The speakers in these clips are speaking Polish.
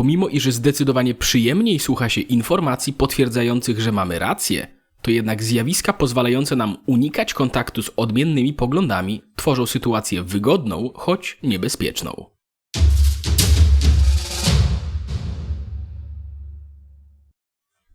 Pomimo iż zdecydowanie przyjemniej słucha się informacji potwierdzających, że mamy rację, to jednak zjawiska pozwalające nam unikać kontaktu z odmiennymi poglądami tworzą sytuację wygodną, choć niebezpieczną.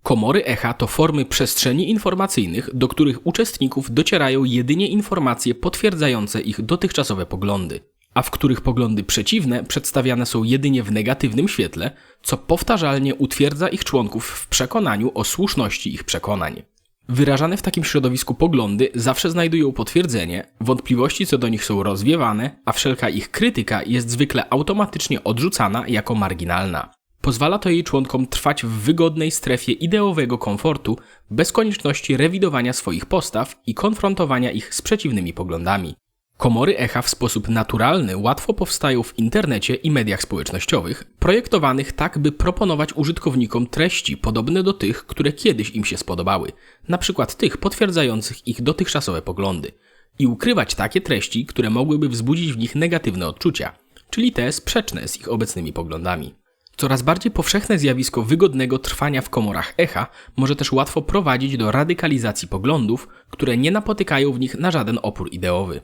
Komory echa to formy przestrzeni informacyjnych, do których uczestników docierają jedynie informacje potwierdzające ich dotychczasowe poglądy, a w których poglądy przeciwne przedstawiane są jedynie w negatywnym świetle, co powtarzalnie utwierdza ich członków w przekonaniu o słuszności ich przekonań. Wyrażane w takim środowisku poglądy zawsze znajdują potwierdzenie, wątpliwości co do nich są rozwiewane, a wszelka ich krytyka jest zwykle automatycznie odrzucana jako marginalna. Pozwala to jej członkom trwać w wygodnej strefie ideowego komfortu, bez konieczności rewidowania swoich postaw i konfrontowania ich z przeciwnymi poglądami. Komory echa w sposób naturalny łatwo powstają w internecie i mediach społecznościowych, projektowanych tak, by proponować użytkownikom treści podobne do tych, które kiedyś im się spodobały, przykład tych potwierdzających ich dotychczasowe poglądy, i ukrywać takie treści, które mogłyby wzbudzić w nich negatywne odczucia, czyli te sprzeczne z ich obecnymi poglądami. Coraz bardziej powszechne zjawisko wygodnego trwania w komorach echa może też łatwo prowadzić do radykalizacji poglądów, które nie napotykają w nich na żaden opór ideowy.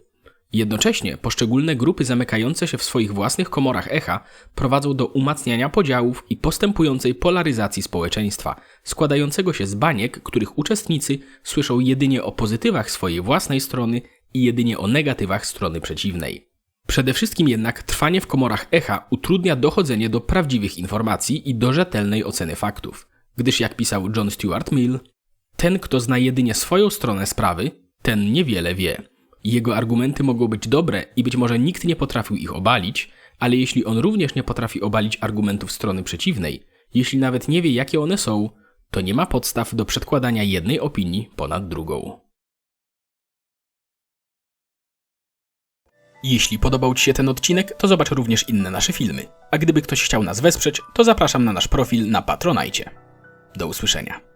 Jednocześnie poszczególne grupy zamykające się w swoich własnych komorach echa prowadzą do umacniania podziałów i postępującej polaryzacji społeczeństwa, składającego się z baniek, których uczestnicy słyszą jedynie o pozytywach swojej własnej strony i jedynie o negatywach strony przeciwnej. Przede wszystkim jednak trwanie w komorach echa utrudnia dochodzenie do prawdziwych informacji i do rzetelnej oceny faktów, gdyż jak pisał John Stuart Mill, ten, kto zna jedynie swoją stronę sprawy, ten niewiele wie. Jego argumenty mogą być dobre i być może nikt nie potrafił ich obalić, ale jeśli on również nie potrafi obalić argumentów strony przeciwnej, jeśli nawet nie wie jakie one są, to nie ma podstaw do przedkładania jednej opinii ponad drugą. Jeśli podobał Ci się ten odcinek, to zobacz również inne nasze filmy. A gdyby ktoś chciał nas wesprzeć, to zapraszam na nasz profil na Patronajcie. Do usłyszenia.